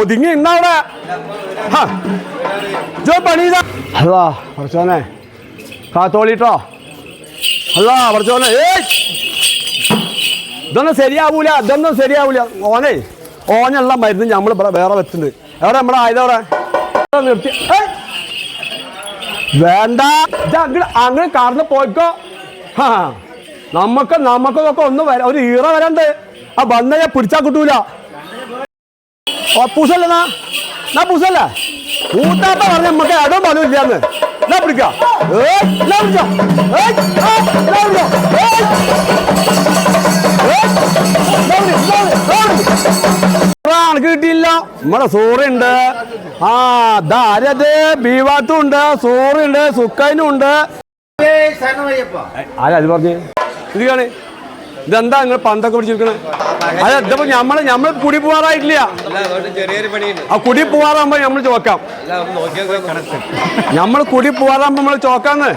ഒതുങ്ങി ഇന്നവിടെ അല്ലാ പറച്ചോനെ. കാത്തോളിട്ടോ? അല്ലാ പറച്ചോനെ. ഇതൊന്നും ശരിയാവൂല ഇതൊന്നും ശരിയാവൂല. ഓനെ ഓനുള്ള മരുന്ന് നമ്മൾ ഇവിടെ വേറെ വെച്ചിട്ടുണ്ട്. എവിടെ നമ്മുടെ ആയതവിടെ നിർത്തി. വേണ്ട. അങ്ങനെ അങ്ങ് അങ്ങ് കാറിന് പോയിക്കോ. ഹാ. നമുക്ക് നമുക്കൊക്കെ ഒന്ന് വരാ ഒരു ഈറ വരണ്ട്. ആ വന്ന ഞാൻ പിടിച്ചാ കിട്ടൂല. ഓ പൂസല്ലെന്നാ നാ പൂസല്ലേ കൂട്ടാത്ത പറഞ്ഞ നമുക്ക് ഇടവും പറഞ്ഞില്ലാന്ന് എന്നാ പിടിക്കാം? കിട്ടിയില്ല. നമ്മടെ സോറി ഉണ്ട്. ആ, സൂറുണ്ട് ദാരത് ബീവാത്തും ഉണ്ട് സൂറുണ്ട് സുക്കൈനും ഉണ്ട്. ആരാ അത് പറഞ്ഞു? ഇത് കാണേ ഇതെന്താ നിങ്ങൾ പന്തൊക്കെ പിടിച്ചിരിക്കണേ? അത് ഇതിപ്പോ ഞമ്മൾ നമ്മൾ കുടി പോവാറായിട്ടില്ല. ആ കുടി പോവാറാകുമ്പോ നമ്മൾ ചോക്കാം. നമ്മൾ കുടി പോവാറാകുമ്പോ നമ്മൾ ചോക്കാന്ന്.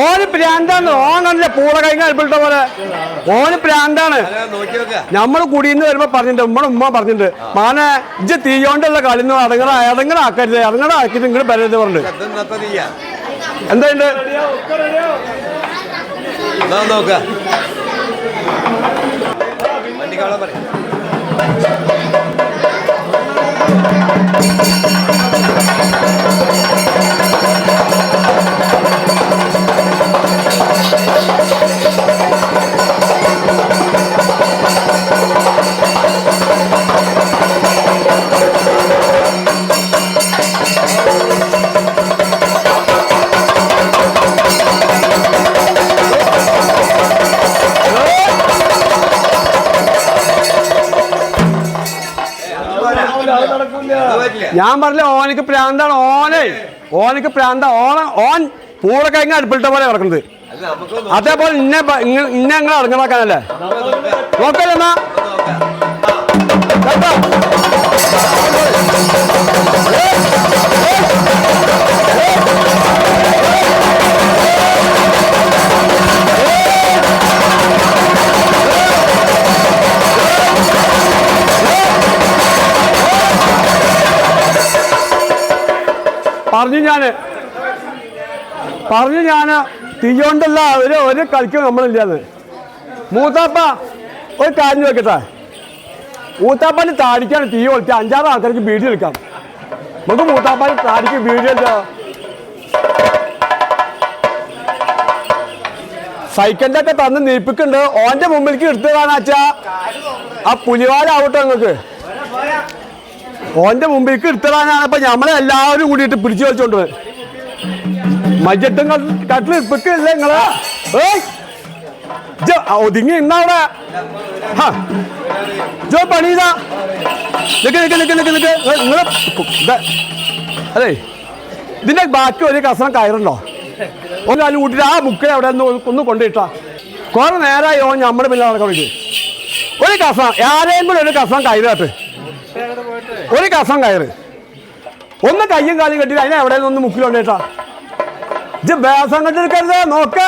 ഓന് പ്രാന്താണ് ഓൻ കണ്ടില്ലേ പൂള കഴിഞ്ഞ അൽപ്പിട്ട പോലെ? ഓന് പ്രാന്താണ്. നമ്മൾ കുടിയിൽ വരുമ്പോ പറഞ്ഞിട്ടുണ്ട് ഉമ്മടെ ഉമ്മ പറഞ്ഞിട്ടുണ്ട്. മാനെ ഇജ്ജ് തീയോണ്ടുള്ള കളി അടങ്ങണ അടങ്ങണ ആക്കരുത് അടങ്ങണ ആക്കിയിട്ട് ഇങ്ങോട്ട് വരരുത് പറഞ്ഞിട്ട് ശബ്ദം എന്താണ്ട് നോക്ക. വണ്ടിക്കാളെ പറയാം. ഓനക്ക് പ്രാന്ത ഓണ ഓൻ പൂള കഴിഞ്ഞ അടുപ്പിട്ട പോലെ കിടക്കുന്നത് അതേപോലെ ഇന്നെ ഇന്നെ നിങ്ങൾ അടങ്ങണക്കാനല്ലേ നോക്കല്ലേ എന്നാ? കേട്ടോ? പറഞ്ഞു ഞാൻ പറഞ്ഞു ഞാൻ തീയോണ്ടല്ല ഒരു ഒരു കളിക്കും നമ്മളില്ലാന്ന്. മൂത്താപ്പ ഒരു കാര്യം വെക്കട്ടെ മൂത്താപ്പാന് താടിക്കാണ് തീ കൊളുത്തി അഞ്ചാറ് ആൾക്കാർക്ക് വീഡിയോ എടുക്കാം. നമുക്ക് മൂത്താപ്പാന് താടിക്ക് വീഡിയോ എടുക്കാം. സൈക്കിളിന്റെ ഒക്കെ തന്ന് നീപ്പിക്കുണ്ട് ഓന്റെ മുമ്പിലേക്ക് എടുത്തതാണാച്ചാ ആ പുലിവാലാവട്ടെ നിങ്ങൾക്ക്. ഓന്റെ മുമ്പിലേക്ക് എടുത്തതാനാണ് ഇപ്പൊ നമ്മളെ എല്ലാവരും കൂടിയിട്ട് പിടിച്ചു വെച്ചോണ്ട് മജ്ജട്ടും കട്ടിൽ ഇപ്പിക്കല്ലേ നിങ്ങൾ? ഒതുങ്ങി ഇന്നവിടെ ജോ പണിതാ നിക്ക് നിക്ക് നിക്ക് നിക്ക് നിക്ക്. നിങ്ങൾ അതെ. ഇതിന്റെ ബാക്കി ഒരു കഷ്ണം കയറുണ്ടോ? ഒന്ന് കാലം കൂട്ടിട്ട് ആ ബുക്കിൽ അവിടെ ഒന്ന് കൊണ്ടിട്ടാ കുറെ നേരമായി ഓൻ നമ്മുടെ പിന്നെ നടക്കാൻ വേണ്ടി. ഒരു കഷ്ണം ആരെയും കൂടെ ഒരു കഷ്ണം കയറാട്ട് ഒരു കഷ്ണം കയറ്. ഒന്ന് കയ്യും കാലും കെട്ടി അതിനെ എവിടെ ഒന്ന് മുക്കിലുണ്ടേട്ടാ ഇത് ബേസം കെട്ടിരിക്കരുത് നോക്ക.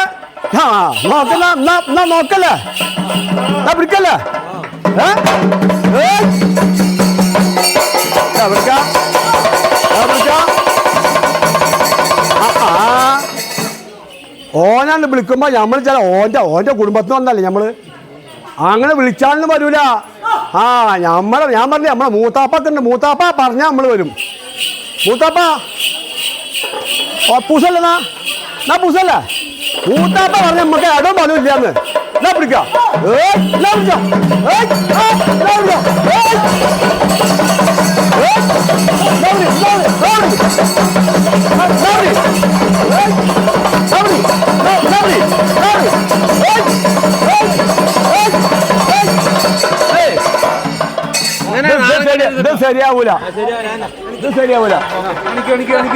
ആ നോക്കല്ല എന്നാ നോക്കല്ലേ? എന്നാ പിടിക്കല്ലേ. ഓനാണ് വിളിക്കുമ്പോ നമ്മൾ ചില ഓന്റെ ഓന്റെ കുടുംബത്തിൽ വന്നല്ലേ നമ്മൾ അങ്ങനെ വിളിച്ചാലൊന്നും വരൂല. ആ നമ്മളെ ഞാൻ പറഞ്ഞു നമ്മളെ മൂത്താപ്പത്തുണ്ട് മൂത്താപ്പ പറഞ്ഞാ നമ്മൾ വരും. മൂത്താപ്പ. ഓ, പൂസല്ലെന്നാ നാ? പൂസല്ലേ മൂത്താപ്പ പറഞ്ഞ നമുക്ക് ഇടവും പലവും ഇല്ലാന്ന്. എന്നാ പിടിക്കാം. ഏയ്, ഇത് ശരി- ഇത് ശരിയാവൂല ഇത് ശരിയാവൂല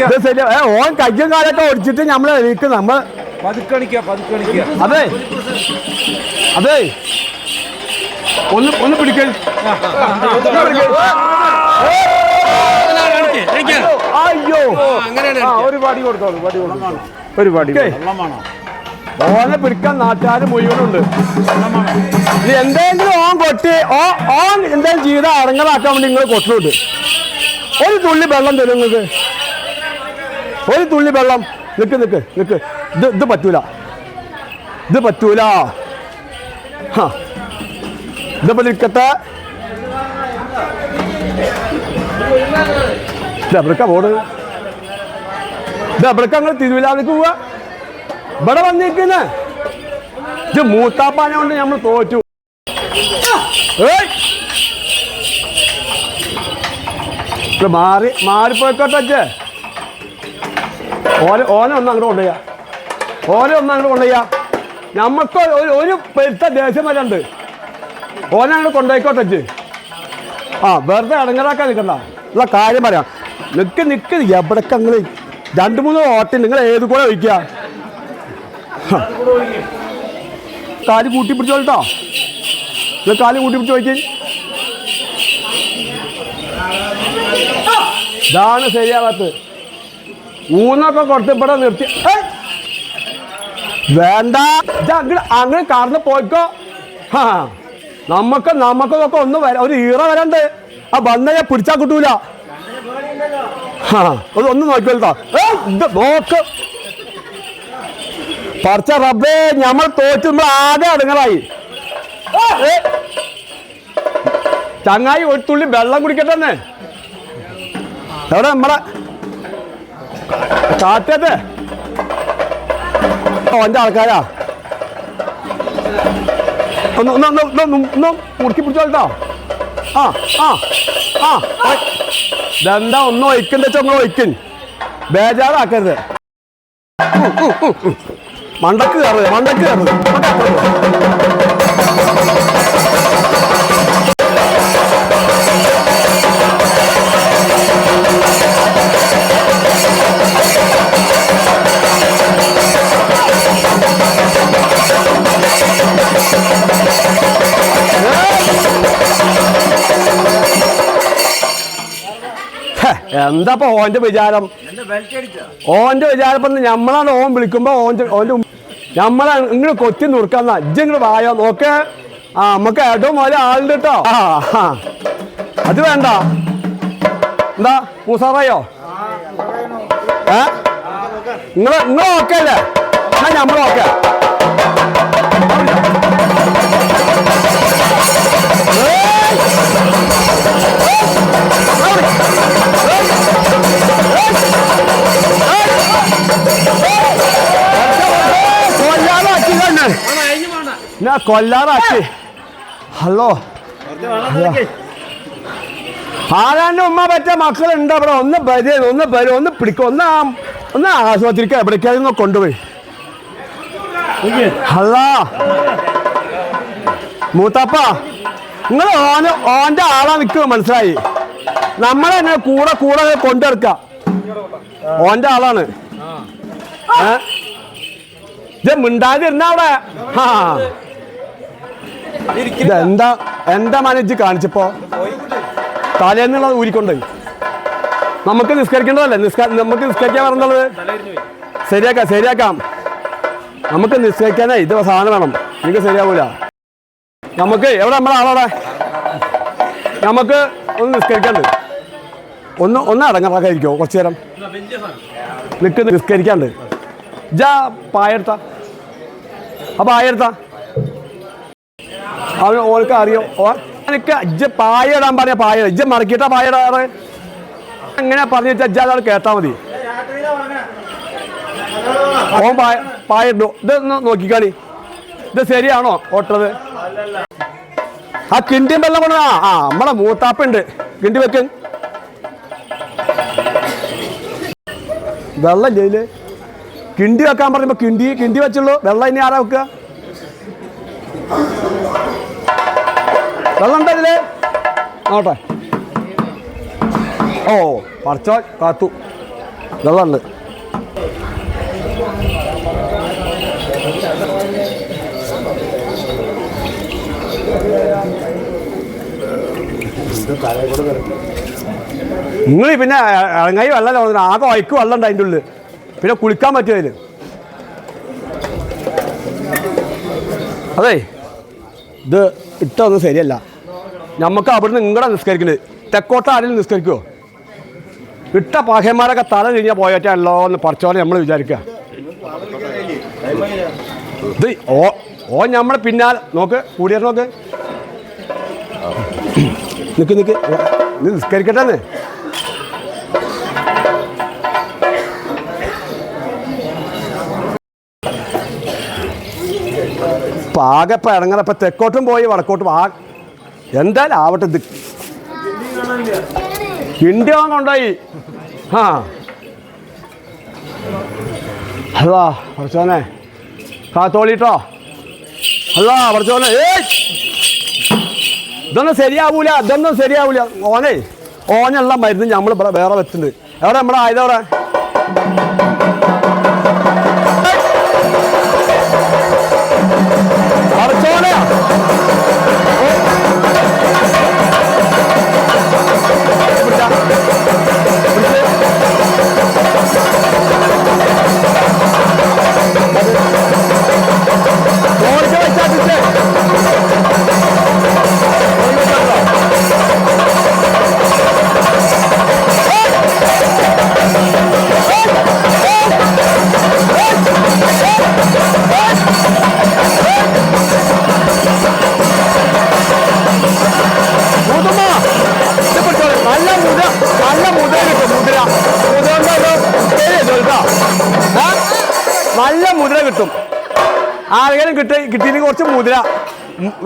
ഇത് ശരിയാ ഓൻ കയ്യും കാലൊക്കെ ഒടിച്ചിട്ട് നമ്മൾ എനിക്ക് നമ്മൾ പതുക്കണിക്ക പതുക്കണിക്ക അതെ അതെ ഒന്ന് ഒന്ന് പിടിക്കൽ അയ്യോ ഒരു പാടി കൊടുത്തോളൂ പാടി കൊടുത്തോളൂ ഒരു പാടി വെള്ളം വേണോ ഓനെ പിടിക്കാൻ നാട്ടുകാർ മുഴുവനുണ്ട്. ഇത് എന്തെങ്കിലും ഓൻ കൊട്ടി ഓ ഓൻ എന്തെങ്കിലും ചെയ്ത അടങ്ങലാക്കാൻ വേണ്ടി നിങ്ങൾ കൊട്ടിലുണ്ട് ഒരു തുള്ളി വെള്ളം തരും നിങ്ങൾക്ക്. ഒരു തുള്ളി വെള്ളം. നിൽക്ക് നിൽക്ക് നിൽക്ക് ഇത് ഇത് പറ്റൂല. ഇത് പറ്റൂല. ഹാ. ഇതിപ്പോ നിൽക്കട്ടെ. എവിടേക്കാ പോണ് ഇത് എവിടെക്കാ നിങ്ങൾ തിരുവില്ലാതെ പോവാ? ഇവിടെ വന്നിരിക്കുന്നേ. ഇത് മൂത്താപ്പാനെ കൊണ്ട് നമ്മൾ തോറ്റു. മാറി മാറിപ്പോയിക്കോട്ടെ അച്ഛേ. ഓന ഓനെ ഒന്ന് അങ്ങോട്ട് കൊണ്ടുപോയാ ഓല ഒന്ന് അങ്ങോട്ട് കൊണ്ടുപോയാ നമ്മക്ക് ഒരു ഒരു പെരുത്ത ദേഷ്യം വരണ്ട്. ഓന അങ്ങോട്ട് കൊണ്ടുപോയിക്കോട്ടെ അച്ഛ്. ആ വെറുതെ അടങ്ങലാക്കാൻ നിൽക്കണ്ട. ഉള്ള കാര്യം പറയാം. നിൽക്ക് നിക്ക് എവിടൊക്കെ നിങ്ങൾ രണ്ട് മൂന്ന് ഓട്ടം നിങ്ങൾ ഏത് കൂടെ ഒഴിക്കുക? കാൽ കൂട്ടി. പിടിച്ചോട്ടോ ഇത് കാൽ കൂട്ടി പിടിച്ച് വയ്ക്കും ഇതാണ് ശരിയാവാത്തത് ഊന്നൊക്കെ കൊടുത്ത് ഇവിടെ നിർത്തി. വേണ്ട. ഇത് അങ്ങ് അങ്ങനെ കാർന്ന് പോയിക്കോ. ഹാ. നമുക്ക് നമുക്കൊക്കെ ഒന്ന് വര ഒരു ഈറ വരണ്ട്. ആ വന്ന ഞാൻ പിടിച്ചാ കിട്ടൂല. അത് ഒന്ന് നോക്കിക്കോട്ടോ! നോക്ക്. പറച്ച റബ്ബേ നമ്മൾ തോറ്റുമ്പോൾ ആകെ അടുങ്ങളായി! ചങ്ങായി ഒരു തുള്ളി വെള്ളം കുടിക്കട്ടെ എവിടെ നമ്മളെ? കാറ്റത്തെ ഓന്റെ ആൾക്കാരാ. ഒന്ന് ഒന്ന് ഒന്ന് ഒന്ന് ഒന്ന് മുറുക്കി പിടിച്ചോട്ടോ ആ ആ ആ. ഇതെന്താ ഒന്ന് ഒഴിക്കണ്ട വെച്ചാൽ ഒന്ന് ഒഴിക്കൻ ബേജാറാക്കരുത്. മണ്ടക്ക് കയറുത് മണ്ടക്ക് കയറുത് മണ്ടക്ക് കയറുത്. ഹെ, എന്താ ഓന്റെ വിചാരം ഓന്റെ വിചാരം ഞമ്മളാണ് നമ്മളാണ് ഓൻ വിളിക്കുമ്പോ ഓന്റെ ഓന്റെ നമ്മളെ ഇങ്ങോട്ട് കൊത്തി നുറുക്കാന്ന. ഇജ്ജ് ഇങ്ങോട്ട് വായോ നോക്ക്. ആ നമുക്ക് ഏറ്റവും പോലെ ആളുണ്ട് കേട്ടോ ആ. അത് വേണ്ട. എന്താ പൂസാറായോ ഏ? നിങ്ങൾ നിങ്ങൾ ഓക്കെ അല്ലേ എന്നാ നമ്മൾ ഓക്കെ. ഞാൻ കൊല്ലാറാക്കി. ഹലോ. ആരാന്റെ ഉമ്മ പറ്റ മക്കളുണ്ട് അവിടെ? ഒന്ന് വരെ ഒന്ന് വരും ഒന്ന് പിടിക്കും. ഒന്ന് ഒന്ന് ആശുപത്രിക്ക് എവിടേക്കായിരുന്നു കൊണ്ടുപോയി. ഹല്ല മൂത്താപ്പ നിങ്ങൾ ഓന് ഓന്റെ ആളാ നിൽക്കുക മനസ്സിലായി. നമ്മളെ തന്നെ കൂടെ കൂടെ കൊണ്ടെടുക്ക ഓന്റെ ആളാണ്. ഏ? ഇത് മിണ്ടാതിരുന്ന അവിടെ? ആ ഇതെന്താ എന്താ മാനേജ് കാണിച്ചപ്പോ? തലേന്നുള്ള ഊരിക്കൊണ്ടേ നമുക്ക് നിസ്കരിക്കേണ്ടതല്ലേ? നിസ്കാ നമുക്ക് നിസ്കരിക്കാൻ പറഞ്ഞത് ശരിയാക്കാം ശരിയാക്കാം. നമുക്ക് നിസ്കരിക്കാനേ ഇത് സാധനം വേണം. നിങ്ങൾക്ക് ശരിയാവൂല. നമുക്ക് എവിടെ നമ്മളെ ആളവിടെ? നമുക്ക് ഒന്ന് നിസ്കരിക്കാണ്ട്. ഒന്ന് ഒന്ന് അടങ്ങറാക്കായിരിക്കോ കുറച്ചു നേരം? നിൽക്ക് നിസ്കരിക്കാണ്ട്. ജാ പായെടുത്ത. ആ പായെടുത്ത. അവൻ ഓൾക്ക് അറിയോ. എനിക്ക് ഇജ്ജ് പായ ഇടാൻ പറഞ്ഞ പായ ഇജ്ജ മറക്കിയിട്ടാ പായ ഇടാറ് എങ്ങനെ പറഞ്ഞു വെച്ചാൽ ഇജ്ജ് കേട്ടാ മതി. ഓൻ പായ പായ ഇട്ടു ഇത് ഒന്ന് നോക്കിക്കാളി. ഇത് ശരിയാണോ ഓട്ടത്? ആ കിണ്ടിയും വെള്ളം കൊണ്ട് ആ ആ നമ്മളെ മൂത്താപ്പുണ്ട് കിണ്ടി വെക്ക്. വെള്ളം ജയിൽ കിണ്ടി വെക്കാൻ പറഞ്ഞപ്പോ കിണ്ടി കിണ്ടി വെച്ചുള്ളൂ. വെള്ളം ഇനി ആരാ വെക്കുക? വെള്ളം ഇതിൽ നോട്ടെ ഓ പറിച്ചോ കാത്തു. വെള്ളമുണ്ട്. നിങ്ങൾ പിന്നെ ഇറങ്ങായി വെള്ളം ആകെ ഒയക്ക് വെള്ളം ഉണ്ട് അതിന്റെ ഉള്ളിൽ. പിന്നെ കുളിക്കാൻ പറ്റുമതിൽ അതെ. ഇത് ഇട്ടൊന്നും ശരിയല്ല. നമുക്ക് അവിടുന്ന് നിങ്ങളുടെ നിസ്കരിക്കുന്നത് തെക്കോട്ട ആരെങ്കിലും നിസ്കരിക്കുമോ ഇട്ട പാഹ്യന്മാരൊക്കെ തല കഴിഞ്ഞാൽ പോയറ്റാണല്ലോ എന്ന് പറച്ചോലെ നമ്മൾ വിചാരിക്കുക ഇത് ഓ ഓ നമ്മളെ പിന്നാലെ നോക്ക് കൂടിയാൽ നോക്ക്. നിൽക്ക് നിൽക്ക് ഇത് നിസ്കരിക്കട്ടെന്ന് പാകെ ഇറങ്ങണം ഇപ്പം തെക്കോട്ടും പോയി വടക്കോട്ടും. ആ എന്തായാലും ആവട്ടെ ഇത്. ഇന്ത്യ കൊണ്ടുപോയി ആ. അല്ലാ പഠിച്ചോനെ കാത്തോളിട്ടോ. അല്ലാ പറച്ചോനെ. ഏ ഇതൊന്നും ശരിയാവൂല ഇതൊന്നും ശരിയാവൂല. ഓനെ ഓനെല്ലാം മരുന്ന് നമ്മൾ വേറെ വെച്ചിട്ടുണ്ട്. എവിടെ നമ്മുടെ ആയതവിടെ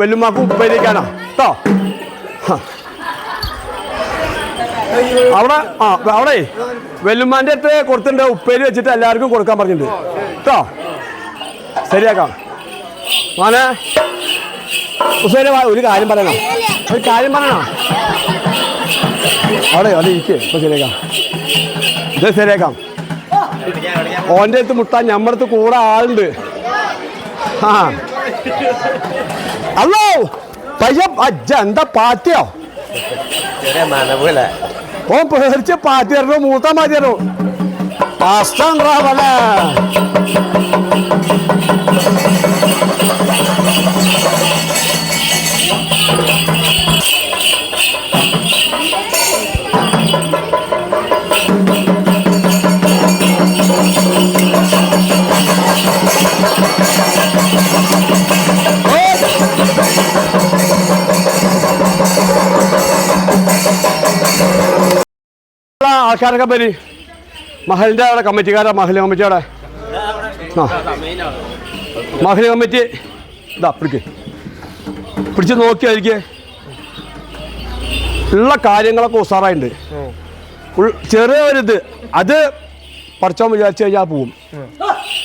വെല്ലുമ്മാക്ക് ഉപ്പയിലേക്കാണ് കേട്ടോ അവിടെ ആ അവിടെ വെല്ലുമ്മാന്റെ അടുത്ത് കൊടുത്തിട്ടുണ്ട്. ഉപ്പേരി വെച്ചിട്ട് എല്ലാവർക്കും കൊടുക്കാൻ പറഞ്ഞിട്ടുണ്ട്. കേട്ടോ ശരിയാക്കാം. മോനെ ഉസേനെ ഒരു കാര്യം പറയണം. ഒരു കാര്യം പറയണം. അവിടെ അവിടെ ഇരിക്കേ. ഇപ്പം ശരിയാക്കാം. ഇത് ശരിയാക്കാം. ഓന്റെ അടുത്ത് മുട്ടാൻ നമ്മുടെ അടുത്ത് കൂടെ ആളുണ്ട്. ആ ഹലോ പയ്യ അജ്ജ എന്താ പാറ്റിയോ ഓൻ പേടിച്ച് പാറ്റി തരണോ മൂത്ത മാറ്റി തരണോ പാസ്റ്റാണ്ടാ പല ആൾക്കാരൊക്കെ പേര് മഹലിന്റെ അവിടെ കമ്മിറ്റിക്കാരാ മഹൽ കമ്മിറ്റി അവിടെ. ആ. മഹൽ കമ്മിറ്റി ഇതാ പിടിക്ക്. പിടിച്ച് നോക്കിയായിരിക്കേ ഉള്ള കാര്യങ്ങളൊക്കെ ഉസാറായിട്ടുണ്ട്. ചെറിയ ഒരിത് അത് പഠിച്ചോൻ വിചാരിച്ചു കഴിഞ്ഞാൽ പോവും.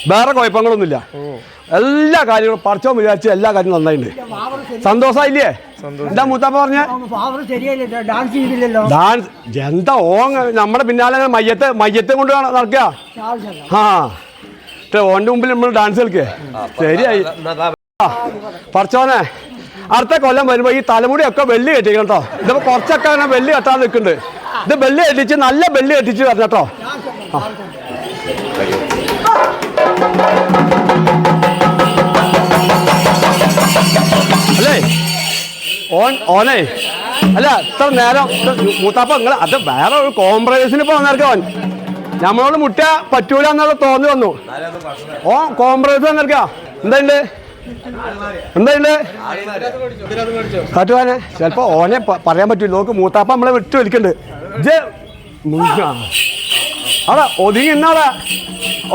വേറെ കുഴപ്പങ്ങളൊന്നുമില്ല. എല്ലാ കാര്യങ്ങളും പറിച്ചോ വിചാരിച്ച് എല്ലാ കാര്യങ്ങളും നന്നായിട്ടുണ്ട്. സന്തോഷമായില്ലേ? എന്താ മൂത്താപ്പ പറഞ്ഞ? ഡാൻസ് എന്താ ഓങ് നമ്മുടെ പിന്നാലെ മയ്യത്തെ മയ്യത്തെ കൊണ്ട് നട- നടക്കുക ആ. ഓന്റെ മുമ്പിൽ നമ്മൾ ഡാൻസ് കളിക്കേ. ശരിയായി. പറിച്ചോനെ. അടുത്ത കൊല്ലം വരുമ്പോ ഈ തലമുടി ഒക്കെ വെള്ളി കെട്ടിക്കണം കേട്ടോ ഇതിപ്പോ കുറച്ചൊക്കെ അങ്ങനെ വെള്ളി കെട്ടാൻ നിൽക്കുന്നുണ്ട്. ഇത് വെള്ളി കെട്ടിച്ച് നല്ല വെള്ളി കെട്ടിച്ച് വരണം കേട്ടോ ആ. അല്ലേ? ഓൻ ഓനെ. അല്ല ഇത്ര നേരം മൂത്താപ്പ നിങ്ങൾ അത് വേറെ ഒരു കോംപ്രമൈസിന് പോകുന്നവർക്ക് ഓൻ. നമ്മളോട് മുട്ട പറ്റൂല എന്നുള്ള തോന്നി വന്നു. ഓ കോംപ്രമൈസ് വന്നേർക്ക എന്തായിണ്ട്? എന്തായിണ്ട്? കാട്ടുവാനെ ചിലപ്പോ ഓനെ പറയാൻ പറ്റൂല. നോക്ക് മൂത്താപ്പ നമ്മളെ വിട്ടു വലിക്കുന്നുണ്ട് മുങ്ങ. അവിടെ ഒതുങ്ങി എന്നാടാ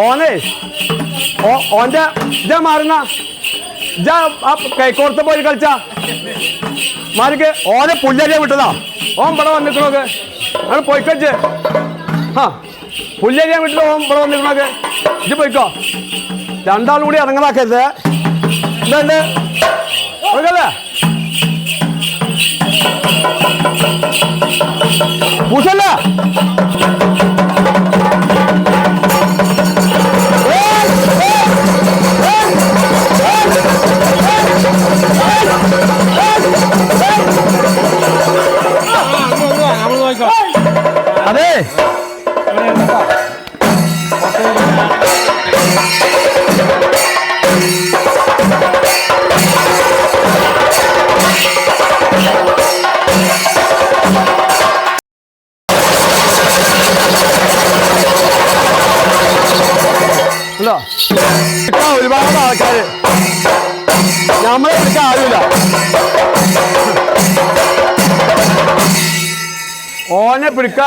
ഓനെ ഓന്റെ ഇജ മാറുന്ന ഇജ ആ കൈക്കോർത്ത് പോയി കളിച്ചാ. മാലിക്ക് ഓനെ പുല്ലരിയ വിട്ടതാ. ഓൻ ഇവിടെ വന്നിക്കണോക്ക്. അങ്ങനെ പോയിക്കച്ച് ആ പുല്ലരിയ വിട്ടിട്ട് ഓൻ ഇവിടെ വന്നിക്കണോക്ക്. ഇജ്ജ് പോയിക്കോ. രണ്ടാളും കൂടി ഇറങ്ങലാക്കരുത് എന്താണ്ട് ഓക്കല്ലേ പൂസല്ലേ അതെ പിടിക്കാൻ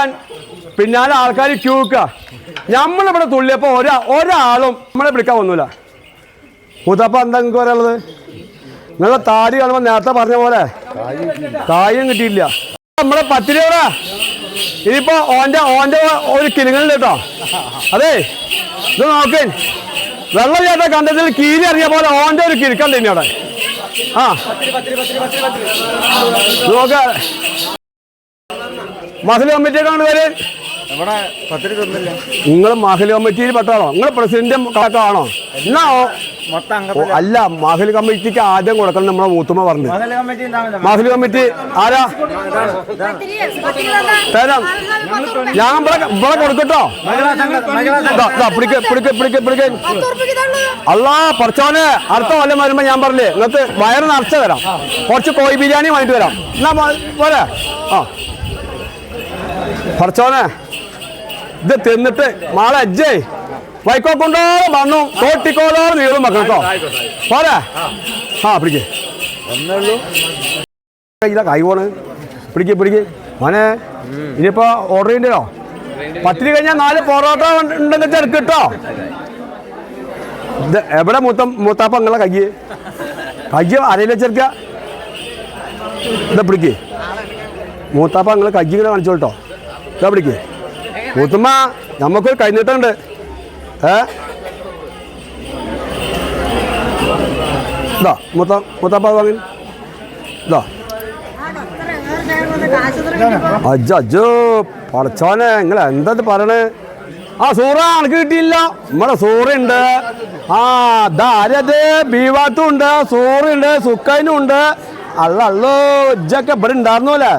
ഓനെ പിടിക്കാൻ പിന്നാലെ ആൾക്കാർ ക്യൂക്ക നമ്മളിവിടെ തുള്ളിയപ്പോ ഒരാ ഒരാളും നമ്മളെ വിളിക്കാൻ ഒന്നുമില്ല മുത്തപ്പ എന്താ പറയാനുള്ളത്? നിങ്ങളെ താടി കാണുമ്പോൾ നേരത്തെ പറഞ്ഞ പോലെ കായും കിട്ടിയില്ല നമ്മളെ പത്ത് രൂപ ഇതിപ്പോ ഓന്റെ ഓന്റെ ഒരു കിലുങ്ങളുണ്ട് കേട്ടോ. അതെ ഇത് നോക്കേ. വെള്ളം ചേട്ടൻ കണ്ടതിൽ കീരി അറിയ പോലെ ഓന്റെ ഒരു കിലുക്കണ്ട് ഇനി അവിടെ. ആ. നോക്ക. മസിൽ കമ്മിറ്റിയൊക്കെ പേര് നിങ്ങൾ മഹൽ കമ്മിറ്റിയിൽ പെട്ടാണോ നിങ്ങൾ പ്രസിഡന്റ് കണക്കാണോ? എന്നാ മൊത്തം ഓ, അല്ല മഹൽ കമ്മിറ്റിക്ക് ആദ്യം കൊടുക്കണം നമ്മളെ മൂത്തുമ്മ പറഞ്ഞു മഹലി കമ്മിറ്റി മഹൽ ആരാ? തരാം. ഞാൻ ഇവിടെ കൊടുക്കട്ടോ. പിടിക്ക് പിടിക്ക് പിടിക്ക് പിടിക്ക്. അല്ലാ പറച്ചോനെ. അടുത്ത കൊല്ലം വരുമ്പോ ഞാൻ പറഞ്ഞില്ലേ നിങ്ങൾക്ക് വയറ് നിറച്ച തരാം. കുറച്ച് കോഴി ബിരിയാണി വാങ്ങിട്ട് വരാം. എന്നാ പോരെ. ആ. പറച്ചോനെ. ഇത് തിന്നിട്ട് മാളെ അജ്ജേ. വൈക്കോ കൊണ്ടോ മണ്ണു തോട്ടിക്കോലോ നീളും വെക്കണം കേട്ടോ പോരാ. ആ പിടിക്കേ. കൈ പോണ്. പിടിക്ക് പിടിക്ക്. മോനെ ഇനിയിപ്പോ ഓർഡർ ചെയ്യണ്ടോ പത്തിരി കഴിഞ്ഞാൽ നാല് പൊറോട്ട ഉണ്ടെന്ന് വെച്ചാൽ കേട്ടോ ഇത് എവിടെ മൂത്ത മൂത്താപ്പ നിങ്ങളെ കയ്യ് കയ്യ് അരയിലെ ചെറുക്ക ഇതാ പിടിക്ക്. മൂത്താപ്പ നിങ്ങൾ കയ്യ് ഇങ്ങനെ കാണിച്ചോ കേട്ടോ ഇതാ പിടിക്ക്. മൂത്തുമ്മ നമുക്കൊരു കൈനീട്ടുണ്ട് ഏ? ഇതാ മൂത്ത മൂത്താപ്പ വാങ്ങി. ഇതാ. അജ്ജോ അജ്ജോ പടച്ചോനെ നിങ്ങൾ എന്താ പറയണേ? ആ സൂറ എനിക്ക് കിട്ടിയില്ല. നമ്മുടെ സൂറുണ്ട് ആ ദാരത് ബീവാത്തും ഉണ്ട് സൂറുണ്ട് സുക്കൈനും ഉണ്ട്. അല്ല അല്ലോ ഇജ്ജൊക്കെ ഇവിടെ ഉണ്ടായിരുന്നോലേ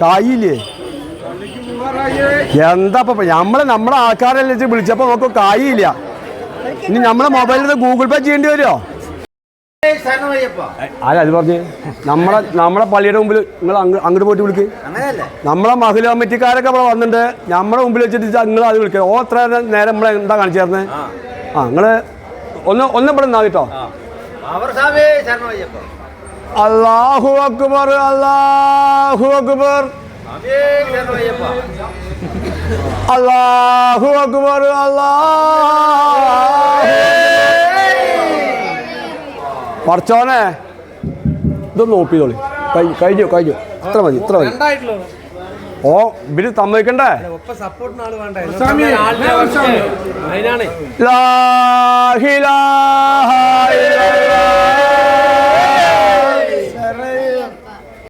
കായില്ലേ എന്താ ഇപ്പൊ നമ്മളെ നമ്മളെ ആൾക്കാരല്ലേ വെച്ച് വിളിച്ചപ്പോ നമുക്ക് കായില്ല ഇനി നമ്മളെ മൊബൈലിൽ നിന്ന് ഗൂഗിൾ പേ ചെയ്യേണ്ടി വരുമോ അല്ല അത് പറഞ്ഞു? നമ്മളെ നമ്മളെ പള്ളിയുടെ മുമ്പിൽ നിങ്ങൾ അങ്ങോട്ട് പോയിട്ട് വിളിക്ക്. നമ്മളെ മഹിള കമ്മിറ്റിക്കാരൊക്കെ ഇവിടെ വന്നിട്ട് നമ്മളെ മുമ്പിൽ വെച്ചിട്ട് നിങ്ങൾ അത് വിളിക്കുക ഓ അത്ര നേരം നമ്മളെ എന്താ കാണിച്ചു തരുന്നത് ആ. നിങ്ങൾ ഒന്ന് ഒന്ന് ഇവിടെ നിന്നാ കേട്ടോ അള്ളാഹു അക്ബർ അള്ളാഹു അക്ബർ. അള്ളാഹു അക്ബർ അള്ളാഹു ഇതൊന്ന് നോക്കിയതോളി കഴിഞ്ഞു കഴിഞ്ഞു കഴിഞ്ഞു ഇത്ര മതി ഇത്ര മതി. ഓ ഇവർ തന്നേക്കണ്ടേ ഇലാഹ